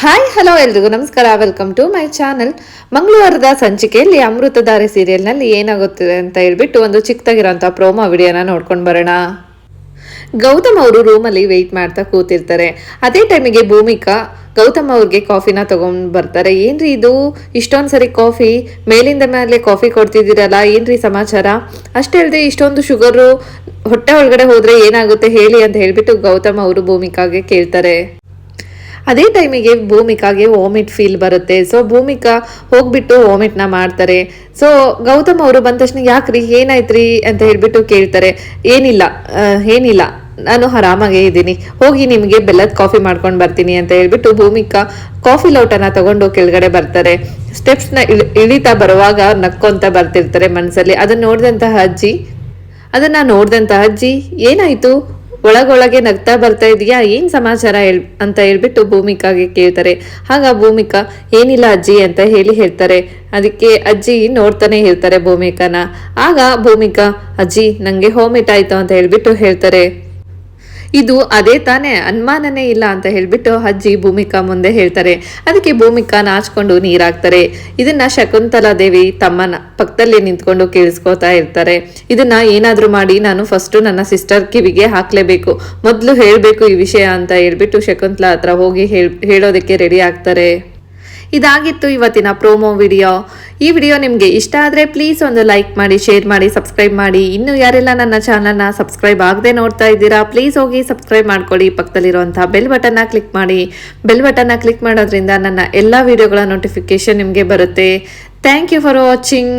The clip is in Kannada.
ಹಾಯ್ ಹಲೋ ಎಲ್ರಿಗೂ. ನಮಸ್ಕಾರ. ವೆಲ್ಕಮ್ ಟು ಮೈ ಚಾನಲ್ ಮಂಗಳವಾರದ ಸಂಚಿಕೆಯಲ್ಲಿ ಅಮೃತಧಾರೆ ಸೀರಿಯಲ್ನಲ್ಲಿ ಏನಾಗುತ್ತಿದೆ ಅಂತ ಹೇಳ್ಬಿಟ್ಟು ಒಂದು ಚಿಕ್ಕದಾಗಿರೋಂಥ ಪ್ರೋಮೋ ವಿಡಿಯೋನ ನೋಡ್ಕೊಂಡು ಬರೋಣ. ಗೌತಮ್ ಅವರು ರೂಮಲ್ಲಿ ವೆಯ್ಟ್ ಮಾಡ್ತಾ ಕೂತಿರ್ತಾರೆ. ಅದೇ ಟೈಮಿಗೆ ಭೂಮಿಕಾ ಗೌತಮ್ ಅವ್ರಿಗೆ ಕಾಫಿನ ತಗೊಂಡ್ ಬರ್ತಾರೆ. ಏನ್ರಿ ಇದು? ಇಷ್ಟೊಂದು ಸರಿ ಕಾಫಿ ಮೇಲಿಂದ ಮೇಲೆ ಕಾಫಿ ಕೊಡ್ತಿದ್ದೀರಲ್ಲ? ಏನ್ರಿ ಸಮಾಚಾರ? ಅಷ್ಟೇ ಅಲ್ಲದೆ ಇಷ್ಟೊಂದು ಶುಗರು ಹೊಟ್ಟೆ ಒಳಗಡೆ ಹೋದ್ರೆ ಏನಾಗುತ್ತೆ ಹೇಳಿ ಅಂತ ಹೇಳ್ಬಿಟ್ಟು ಗೌತಮ್ ಅವರು ಭೂಮಿಕಾಗೆ ಕೇಳ್ತಾರೆ. ಅದೇ ಟೈಮಿಗೆ ಭೂಮಿಕಾಗೆ ವಾಮಿಟ್ ಫೀಲ್ ಬರುತ್ತೆ. ಸೊ ಭೂಮಿಕಾ ಹೋಗ್ಬಿಟ್ಟು ವಾಮಿಟ್ನ ಮಾಡ್ತಾರೆ. ಸೊ ಗೌತಮ್ ಅವರು ಬಂದ ತಕ್ಷಣ ಯಾಕ್ರಿ, ಏನಾಯ್ತ್ರಿ ಅಂತ ಹೇಳ್ಬಿಟ್ಟು ಕೇಳ್ತಾರೆ. ಏನಿಲ್ಲ ಏನಿಲ್ಲ, ನಾನು ಆರಾಮಾಗೇ ಇದ್ದೀನಿ. ಹೋಗಿ ನಿಮಗೆ ಬೆಲ್ಲದ ಕಾಫಿ ಮಾಡ್ಕೊಂಡು ಬರ್ತೀನಿ ಅಂತ ಹೇಳ್ಬಿಟ್ಟು ಭೂಮಿಕಾ ಕಾಫಿ ಲೋಟನ ತಗೊಂಡು ಕೆಳಗಡೆ ಬರ್ತಾರೆ. ಸ್ಟೆಪ್ಸ್ನ ಇಳಿತಾ ಬರುವಾಗ ನಕ್ಕೊಂತ ಬರ್ತಿರ್ತಾರೆ ಮನಸ್ಸಲ್ಲಿ ಅದನ್ನ ನೋಡಿದಂತಹ ಅಜ್ಜಿ, ಅದನ್ನ ನೋಡಿದಂತಹ ಅಜ್ಜಿ, ಏನಾಯ್ತು? ಒಳಗೊಳಗೆ ನಗ್ತಾ ಬರ್ತಾ ಇದೆಯಾ? ಏನ್ ಸಮಾಚಾರ ಹೇಳ್, ಅಂತ ಹೇಳ್ಬಿಟ್ಟು ಭೂಮಿಕಾಗೆ ಕೇಳ್ತಾರೆ. ಹಾಗ ಭೂಮಿಕಾ, ಏನಿಲ್ಲ ಅಜ್ಜಿ ಅಂತ ಹೇಳಿ ಹೇಳ್ತಾರೆ. ಅದಕ್ಕೆ ಅಜ್ಜಿ ನೋಡ್ತಾನೆ ಇರ್ತಾರೆ ಭೂಮಿಕಾನ. ಆಗ ಭೂಮಿಕಾ, ಅಜ್ಜಿ ನಂಗೆ ಹೋಮಿಟ್ ಆಯ್ತು ಅಂತ ಹೇಳ್ಬಿಟ್ಟು ಹೇಳ್ತಾರೆ. ಇದು ಅದೇ ತಾನೇ ಅನುಮಾನನೇ ಇಲ್ಲ ಅಂತ ಹೇಳ್ಬಿಟ್ಟು ಅಜ್ಜಿ ಭೂಮಿಕಾ ಮುಂದೆ ಹೇಳ್ತಾರೆ. ಅದಕ್ಕೆ ಭೂಮಿಕಾ ನಾಚ್ಕೊಂಡು ನೀರಾಕ್ತಾರೆ ಇದನ್ನ ಶಕುಂತಲಾ ದೇವಿ ತಮ್ಮನ ಪಕ್ಕದಲ್ಲಿ ನಿಂತ್ಕೊಂಡು ಕೇಳಿಸ್ಕೊತಾ ಇರ್ತಾರೆ. ಇದನ್ನ ಏನಾದ್ರೂ ಮಾಡಿ ನಾನು ಫಸ್ಟ್ ನನ್ನ ಸಿಸ್ಟರ್ ಕಿವಿಗೆ ಹಾಕ್ಲೇಬೇಕು. ಮೊದಲು ಹೇಳಬೇಕು ಈ ವಿಷಯ ಅಂತ ಹೇಳ್ಬಿಟ್ಟು ಶಕುಂತಲಾ ಹತ್ರ ಹೋಗಿ ಹೇಳ್ ಹೇಳೋದಕ್ಕೆ ರೆಡಿ ಆಗ್ತಾರೆ. ಇದಾಗಿತ್ತು ಇವತ್ತಿನ ಪ್ರೋಮೋ ವಿಡಿಯೋ ಈ ವಿಡಿಯೋ ನಿಮಗೆ ಇಷ್ಟ ಆದರೆ ಪ್ಲೀಸ್ ಒಂದು ಲೈಕ್ ಮಾಡಿ ಶೇರ್ ಮಾಡಿ ಸಬ್ಸ್ಕ್ರೈಬ್ ಮಾಡಿ. ಇನ್ನು ಯಾರೆಲ್ಲ ನನ್ನ ಚಾನಲ್ನ ಸಬ್ಸ್ಕ್ರೈಬ್ ಆಗದೆ ನೋಡ್ತಾ ಇದ್ದೀರಾ ಪ್ಲೀಸ್ ಹೋಗಿ ಸಬ್ಸ್ಕ್ರೈಬ್ ಮಾಡ್ಕೊಳ್ಳಿ. ಪಕ್ಕದಲ್ಲಿರುವಂಥ ಬೆಲ್ ಬಟನ್ನ ಕ್ಲಿಕ್ ಮಾಡಿ. ಬೆಲ್ ಬಟನ್ನ ಕ್ಲಿಕ್ ಮಾಡೋದ್ರಿಂದ ನನ್ನ ಎಲ್ಲ ವಿಡಿಯೋಗಳ ನೋಟಿಫಿಕೇಶನ್ ನಿಮಗೆ ಬರುತ್ತೆ. Thank you for watching